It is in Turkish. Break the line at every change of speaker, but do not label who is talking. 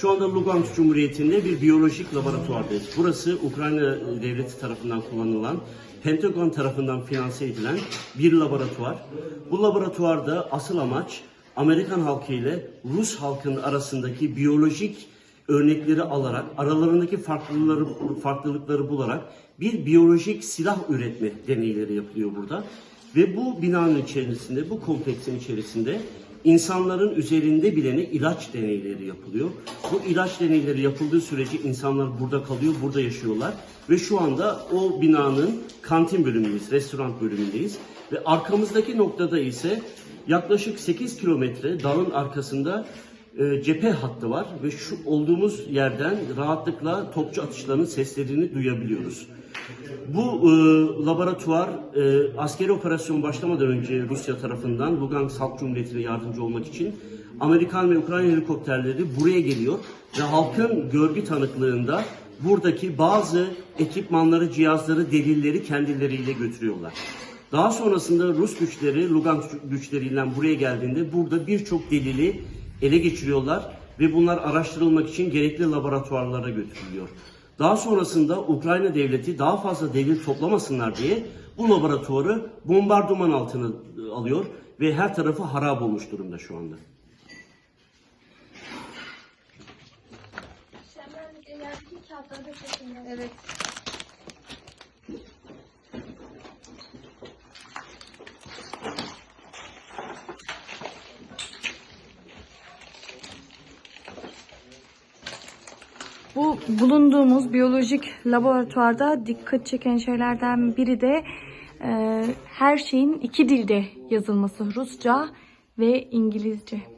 Şu anda Lugansk Cumhuriyeti'nde bir biyolojik laboratuvardayız. Burası Ukrayna devleti tarafından kullanılan, Pentagon tarafından finanse edilen bir laboratuvar. Bu laboratuvarda asıl amaç Amerikan halkı ile Rus halkının arasındaki biyolojik örnekleri alarak, aralarındaki farklılıkları, farklılıkları bularak bir biyolojik silah üretme deneyleri yapılıyor burada. Ve bu binanın içerisinde, bu kompleksin içerisinde insanların üzerinde bilene ilaç deneyleri yapılıyor. Bu ilaç deneyleri yapıldığı sürece insanlar burada kalıyor, burada yaşıyorlar. Ve şu anda o binanın kantin bölümündeyiz, restoran bölümündeyiz. Ve arkamızdaki noktada ise yaklaşık 8 kilometre dağın arkasında e, cephe hattı var ve şu olduğumuz yerden rahatlıkla topçu atışlarının seslerini duyabiliyoruz. Bu e, laboratuvar e, askeri operasyon başlamadan önce Rusya tarafından Lugansk Halk Cumhuriyeti'ne yardımcı olmak için Amerikan ve Ukrayna helikopterleri buraya geliyor ve halkın görgü tanıklığında buradaki bazı ekipmanları, cihazları, delilleri kendileriyle götürüyorlar. Daha sonrasında Rus güçleri, Lugansk güçleriyle buraya geldiğinde burada birçok delili ele geçiriyorlar ve bunlar araştırılmak için gerekli laboratuvarlara götürülüyor. Daha sonrasında Ukrayna devleti daha fazla delil toplamasınlar diye bu laboratuvarı bombardıman altına e, alıyor ve her tarafı harap olmuş durumda şu anda.
Evet. Bu bulunduğumuz biyolojik laboratuvarda dikkat çeken şeylerden biri de e, her şeyin iki dilde yazılması Rusça ve İngilizce.